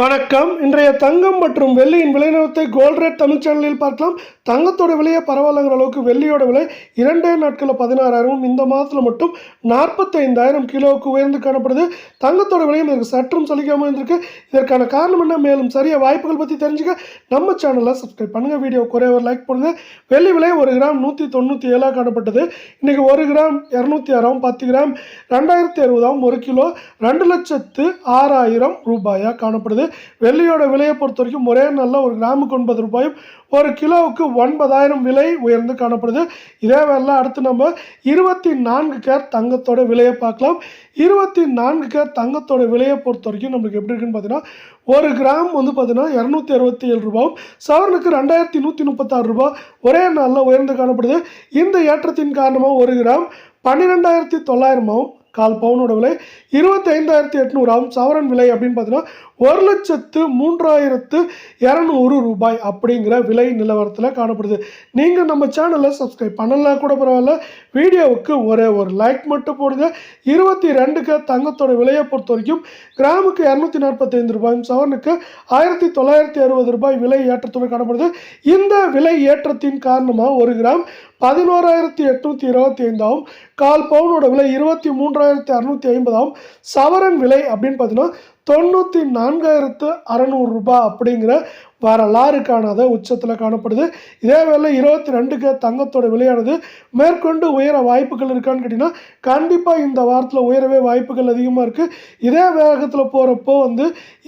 வணக்கம். இன்றைய தங்கம் மற்றும் வெள்ளியின் விலை நிறுவனத்தை கோல்ட் ரேட் தமிழ் சேனலில் பார்க்கலாம். தங்கத்தோட விலையை பரவாயில்லங்கிற அளவுக்கு வெள்ளியோட விலை இரண்டே நாட்களில் பதினாறாயிரமும் இந்த மாதத்தில் மட்டும் நாற்பத்தைந்தாயிரம் கிலோவுக்கு உயர்ந்து காணப்படுது. தங்கத்தோட விலையும் இதற்கு சற்றும் சலிக்காமல் இருந்திருக்கு இதற்கான காரணம் என்ன? மேலும் சரிய வாய்ப்புகள் பற்றி தெரிஞ்சுக்க நம்ம சேனலை சப்ஸ்கிரைப் பண்ணுங்கள் வீடியோ குறைய ஒரு லைக் பண்ணுங்கள் வெள்ளி விலை ஒரு கிராம் நூற்றி தொண்ணூற்றி ஏழாக காணப்பட்டது. இன்றைக்கி ஒரு கிராம் இரநூத்தி ஆறாம் பத்து கிராம் ரெண்டாயிரத்தி அறுபதாம் ஒரு கிலோ ரெண்டு லட்சத்து ஆறாயிரம் ரூபாயாக காணப்படுது. வெள்ளியோட விலையை பொறுத்த வரைக்கும் ஒரே நாளில் ஒரு கிராமுக்கு ஒன்பது ரூபாயும் ஒரு கிலோவுக்கு ஒன்பதாயிரம் விலை உயர்ந்து காணப்படுது. இதே வேலை அடுத்து நம்ம இருபத்தி நான்கு கேர் தங்கத்தோட விலையை பார்க்கலாம். இருபத்தி நான்கு கேர் தங்கத்தோட விலையை பொறுத்த வரைக்கும் நம்மளுக்கு எப்படி இருக்குன்னு பார்த்தீங்கன்னா ஒரு கிராம் வந்து பார்த்தீங்கன்னா இரநூத்தி அறுபத்தி ஏழு ரூபாயும் சவரனுக்கு ரெண்டாயிரத்தி நூற்றி முப்பத்தாறு ரூபாய் ஒரே நாளில் உயர்ந்து காணப்படுது. இந்த ஏற்றத்தின் காரணமாக ஒரு கிராம் பன்னிரெண்டாயிரத்தி தொள்ளாயிரமாவும் கால் பவுனோட விலை இருபத்தைந்தாயிரத்தி எட்நூறாகும் சவரன் விலை அப்படின்னு பார்த்தீங்கன்னா ஒரு லட்சத்து மூன்றாயிரத்து இரநூறு ரூபாய் அப்படிங்கிற விலை நிலவரத்தில் காணப்படுது. நீங்கள் நம்ம சேனலை சப்ஸ்கிரைப் பண்ணலாம் கூட பரவாயில்ல. வீடியோவுக்கு ஒரே ஒரு லைக் மட்டும் போடுங்க. இருபத்தி ரெண்டுக்கு தங்கத்தோட விலையை பொறுத்த வரைக்கும் கிராமுக்கு இரநூத்தி நாற்பத்தைந்து ரூபாயும் சவரனுக்கு ஆயிரத்தி தொள்ளாயிரத்தி அறுபது ரூபாய் விலை ஏற்றத்துடன் காணப்படுது. இந்த விலை ஏற்றத்தின் காரணமாக ஒரு கிராம் பதினோராயிரத்தி எட்நூற்றி இருபத்தி ஐந்தாவும் கால் பவுனோட விலை இருபத்தி மூன்றாயிரத்தி அறுநூற்றி ஐம்பதாவும் சவரன் விலை அப்படின்னு பார்த்தீங்கன்னா தொண்ணூற்றி நான்காயிரத்து அறநூறுரூபா அப்படிங்கிற வரலாறுக்கானது உச்சத்தில் காணப்படுது. இதே வேலை இருபத்தி ரெண்டுக்கு தங்கத்தோட விலையானது மேற்கொண்டு உயர வாய்ப்புகள் இருக்கான்னு கேட்டிங்கன்னா கண்டிப்பாக இந்த வாரத்தில் உயரவே வாய்ப்புகள் அதிகமாக இருக்குது இதே வேகத்தில் போகிறப்போ வந்து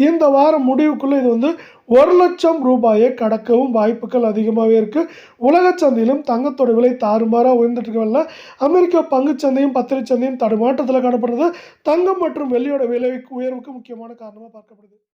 இந்த வாரம் முடிவுக்குள்ளே இது வந்து ஒரு லட்சம் ரூபாயை கடக்கவும் வாய்ப்புகள் அதிகமாகவே இருக்குது உலக சந்தையிலும் தங்கத்தோட விலை தாறுமாறாக உயர்ந்துட்டு இருக்கவில்ல அமெரிக்க பங்குச்சந்தையும் பத்திரை சந்தையும் தடுமாற்றத்தில் காணப்படுறது தங்கம் மற்றும் வெள்ளியோட விலை உயர்வுக்கு முக்கியமான முக்கியமான காரணமாக பார்க்கப்படுது.